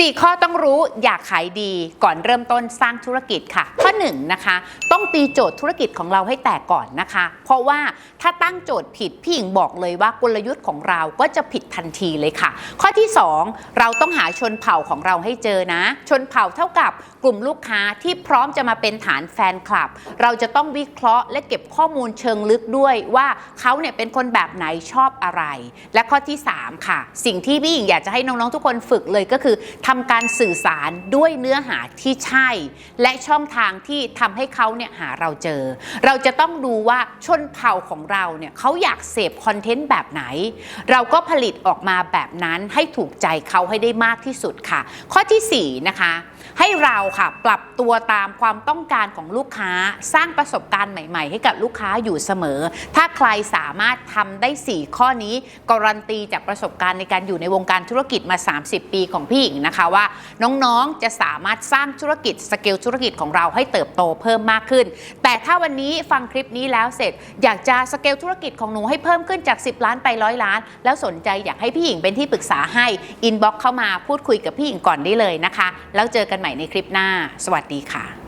4 ข้อต้องรู้อยากขายดีก่อนเริ่มต้นสร้างธุรกิจค่ะ ข้อ1นงนะคะ ต้องตีโจทย์ธุรกิจของเราให้แตกก่อนนะคะ เพราะว่าถ้าตั้งโจทย์ผิดพี่หญิงบอกเลยว่ากลยุทธ์ของเราก็จะผิดทันทีเลยค่ะ ข้อที่ 2 เราต้องหาชนเผ่าของเราให้เจอนะ ชนเผ่าเท่ากับกลุ่มลูกค้าที่พร้อมจะมาเป็นฐานแฟนคลับ เราจะต้องวิเคราะห์และเก็บข้อมูลเชิงลึกด้วยว่าเขาเนี่ยเป็นคนแบบไหนชอบอะไร และข้อที่ 3 ค่ะ สิ่งที่พี่หญิงอยากจะให้น้องๆทุกคนฝึกเลยก็คือทำการสื่อสารด้วยเนื้อหาที่ใช่ และช่องทางที่ทำให้เขาเนี่ยหาเราเจอ เราจะต้องดูว่าชนเผ่าของเราเนี่ยเขาอยากเสพคอนเทนต์แบบไหน เราก็ผลิตออกมาแบบนั้นให้ถูกใจเขาให้ได้มากที่สุดค่ะ ข้อทีสี่4นะคะให้เราค่ะปรับตัวตามความต้องการของลูกค้าสร้างประสบการณ์ใหม่ ๆ ให้กับลูกค้าอยู่เสมอ ถ้าใครสามารถทำได้ 4 ข้อนี้การันตีจากประสบการณ์ในการอยู่ในวงการธุรกิจมา 30 ปีของพี่หญิงนะคะนะคะว่าน้องๆจะสามารถสร้างธุรกิจสเกลธุรกิจของเราให้เติบโตเพิ่มมากขึ้น แต่ถ้าวันนี้ฟังคลิปนี้แล้วเสร็จ อยากจะสเกลธุรกิจของหนูให้เพิ่มขึ้นจาก 10 ล้านไปร้อยล้าน แล้วสนใจอยากให้พี่หญิงเป็นที่ปรึกษาให้อินบ็อกเข้ามาพูดคุยกับพี่หญิงก่อนได้เลยนะคะ แล้วเจอกันใหม่ในคลิปหน้า สวัสดีค่ะ